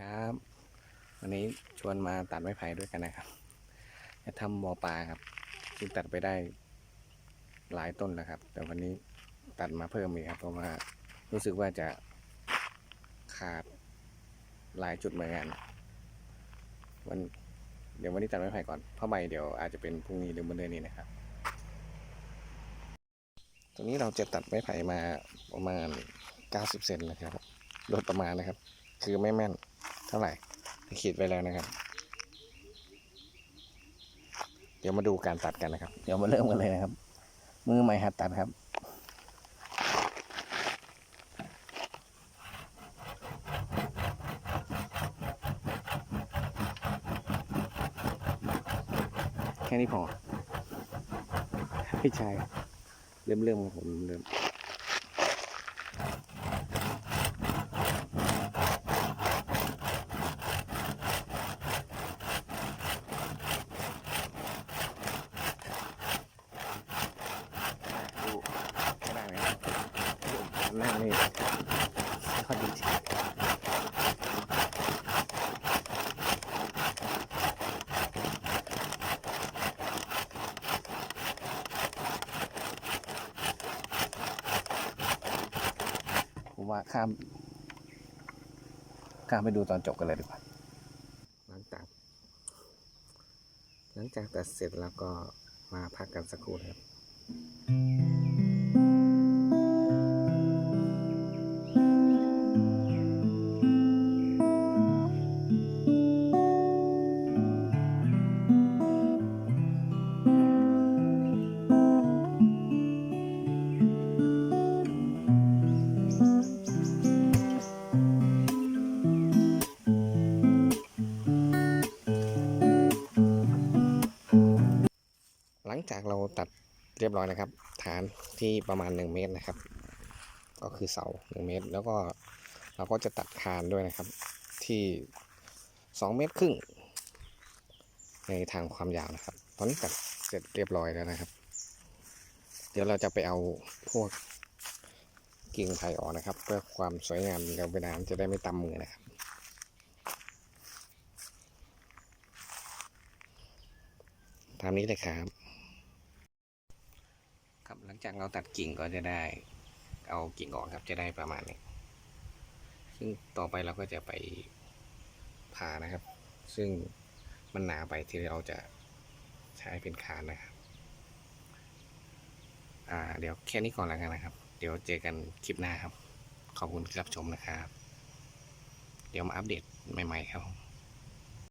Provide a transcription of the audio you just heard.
ครับ วันนี้ชวนมาตัดไม้ไผ่ด้วยกันนะครับ จะทำบอปลาครับ ซึ่งตัดไปได้หลายต้นแล้วครับ แต่วันนี้ตัดมาเพิ่มอีกครับ เพราะว่ารู้สึกว่าจะขาดหลายจุดเหมือนกันวันเดี๋ยววันนี้ตัดไม้ไผ่ก่อนเพราะใบเดี๋ยวอาจจะเป็นพรุ่งนี้หรือวันเดือนนี้นะครับ ตรงนี้เราจะตัดไม้ไผ่มาประมาณ 90 เซนนะครับโดยประมาณนะครับ คือไม่แม่น ท่าไหร่แต่ขีดไว้แล้วนะครับ เดี๋ยวมาดูการตัดกันนะครับ เดี๋ยวมาเริ่มกันเลยนะครับ มือใหม่หัดตัดครับแค่นี้พอไม่ใช่เริ่มเริ่มครับผมเริ่ม ดูไม่ได้ไหมครับ หน้านี่ไม่ค่อดีจริงผมว่าข้าม ข้ามไปดูตอนจบกันเลยดีกว่า หลังจาก หลังจากตัดเสร็จแล้วก็มาพักกันสักครู่ครับ ลังจากเราตัดเรียบร้อยนะครับ ฐานที่ประมาณ 1 เมตรนะครับ ก็คือเสา 1 เมตร แล้วก็เราก็จะตัดคานด้วยนะครับ ที่ 2 เมตรครึ่ง ในทางความยาวนะครับ ตอนนี้ตัดเสร็จเรียบร้อยแล้วนะครับ เดี๋ยวเราจะไปเอาพวกกิ่งไผ่ออกนะครับ เพื่อความสวยงามเดี๋ยวเวลามันจะได้ไม่ตำมือนะครับตามนี้เลยครับ ลังจากเราตัดกิ่งก็จะได้ เอากิ่งออกครับจะได้ประมาณนี้ ซึ่งต่อไปเราก็จะไปผ่านะครับ ซึ่งมันหนาไปที่เราจะใช้เป็นคานนะครับ อ่า เดี๋ยวแค่นี้ก่อนแล้วกันนะครับ เดี๋ยวเจอกันคลิปหน้าครับ ขอบคุณที่รับชมนะครับ เดี๋ยวมาอัปเดตใหม่ ๆ ครับผม